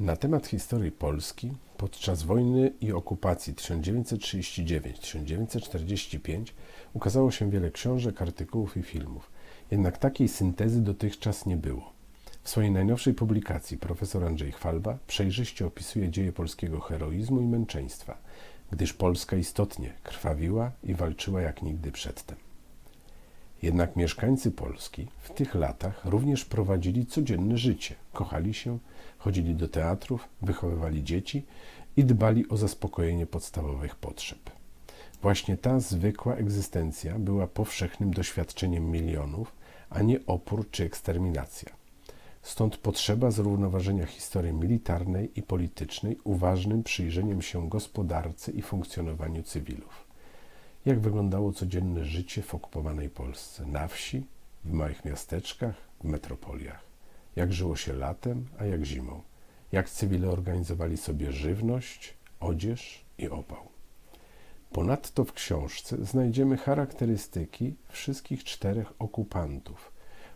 Na temat historii Polski podczas wojny i okupacji 1939-1945 ukazało się wiele książek, artykułów i filmów. Jednak takiej syntezy dotychczas nie było. W swojej najnowszej publikacji profesor Andrzej Chwalba przejrzyście opisuje dzieje polskiego heroizmu i męczeństwa, gdyż Polska istotnie krwawiła i walczyła jak nigdy przedtem. Jednak mieszkańcy Polski w tych latach również prowadzili codzienne życie, kochali się, chodzili do teatrów, wychowywali dzieci i dbali o zaspokojenie podstawowych potrzeb. Właśnie ta zwykła egzystencja była powszechnym doświadczeniem milionów, a nie opór czy eksterminacja. Stąd potrzeba zrównoważenia historii militarnej i politycznej uważnym przyjrzeniem się gospodarce i funkcjonowaniu cywilów jak wyglądało codzienne życie w okupowanej Polsce, na wsi, w małych miasteczkach, w metropoliach, jak żyło się latem, a jak zimą, jak cywile organizowali sobie żywność, odzież i opał. Ponadto w książce znajdziemy charakterystyki wszystkich czterech okupantów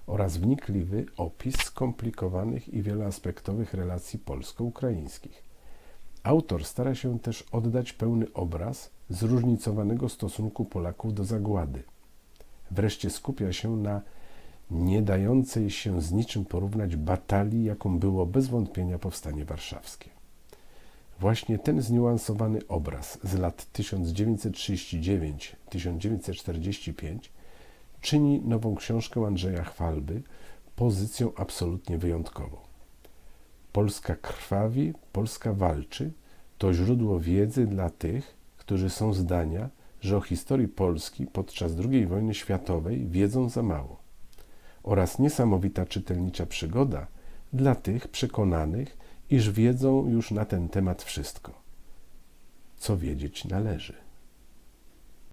oraz wnikliwy opis skomplikowanych i wieloaspektowych relacji polsko-ukraińskich. Autor stara się też oddać pełny obraz zróżnicowanego stosunku Polaków do zagłady. Wreszcie skupia się na nie dającej się z niczym porównać batalii, jaką było bez wątpienia powstanie warszawskie. Właśnie ten zniuansowany obraz z lat 1939-1945 czyni nową książkę Andrzeja Chwalby pozycją absolutnie wyjątkową. Polska krwawi, Polska walczy. To źródło wiedzy dla tych, którzy są zdania, że o historii Polski podczas II wojny światowej wiedzą za mało, oraz niesamowita czytelnicza przygoda dla tych przekonanych, iż wiedzą już na ten temat wszystko, co wiedzieć należy.